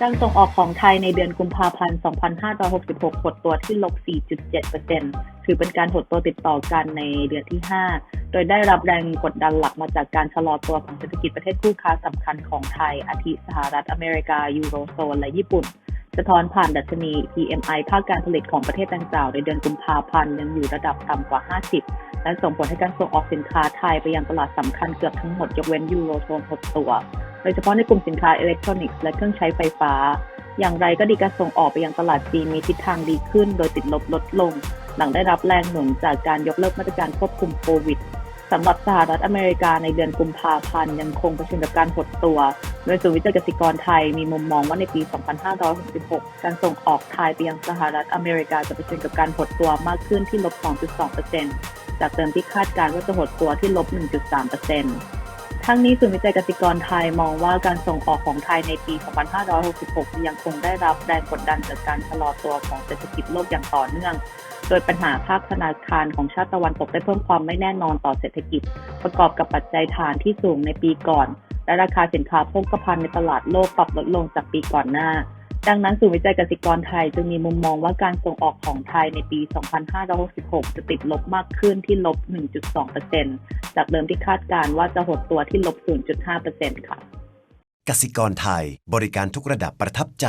การส่งออกของไทยในเดือนกุมภาพันธ์ 2566 หดตัวที่ลบ 4.7%ถือเป็นการหดตัวติดต่อกันในเดือนที่ 5 โดยได้รับแรงกดดันหลักมาจากการชะลอตัวของเศรษฐกิจประเทศคู่ค้าสำคัญของไทย อาทิสหรัฐอเมริกา ยูโรโซน และญี่ปุ่น สะท้อนผ่านดัชนี PMI ภาคการผลิตของประเทศดังกล่าวในเดือนกุมภาพันธ์ยังอยู่ระดับต่ำกว่า 50 และส่งผลให้การส่งออกสินค้าไทยไปยังตลาดสำคัญเกือบทั้งหมดยกเว้นยูโรโซนหดตัว โดยเฉพาะในกลุ่มสินค้าอิเล็กทรอนิกส์และเครื่องใช้ไฟฟ้า อย่างไรก็ดีการส่งออกไปยังตลาดจีนมีทิศทางดีขึ้น โดยติดลบลดลง หลังได้รับแรงหนุนจากการยกเลิกมาตรการควบคุมโควิดสำหรับสหรัฐอเมริกาในเดือนกุมภาพันธ์ยังคงเผชิญกับการหดตัว โดยศูนย์วิจัยเกษตรกรไทยมีมุมมองว่าในปี 2566 การส่งออกไทยไปยังสหรัฐอเมริกาจะเผชิญกับการหดตัวมากขึ้นที่ลบ 2.2%จากเดิมที่คาดการณ์ว่าจะหดตัวที่ลบ 1.3% ทั้งนี้ศูนย์วิจัยกติกรไทยมองว่าการส่งออกของไทยในปี 2566 ยังคงได้รับแรงกดดันจากการชะลอตัวของเศรษฐกิจโลกอย่างต่อเนื่อง โดยปัญหาภาคธนาคารของชาติตะวันตกได้เพิ่มความไม่แน่นอนต่อเศรษฐกิจ ประกอบกับปัจจัยฐานที่สูงในปีก่อน และราคาสินค้าโภคภัณฑ์ในตลาดโลกปรับลดลงจากปีก่อนหน้า ดังนั้นศูนย์วิจัยกสิกรไทยจึงมีมุมมองว่าการส่งออกของไทยในปี 2566 จะติดลบมากขึ้นที่ลบ 1.2%จากเดิมที่คาดการว่าจะหดตัวที่ลบ 0.5%ค่ะ กสิกรไทย บริการทุกระดับประทับใจ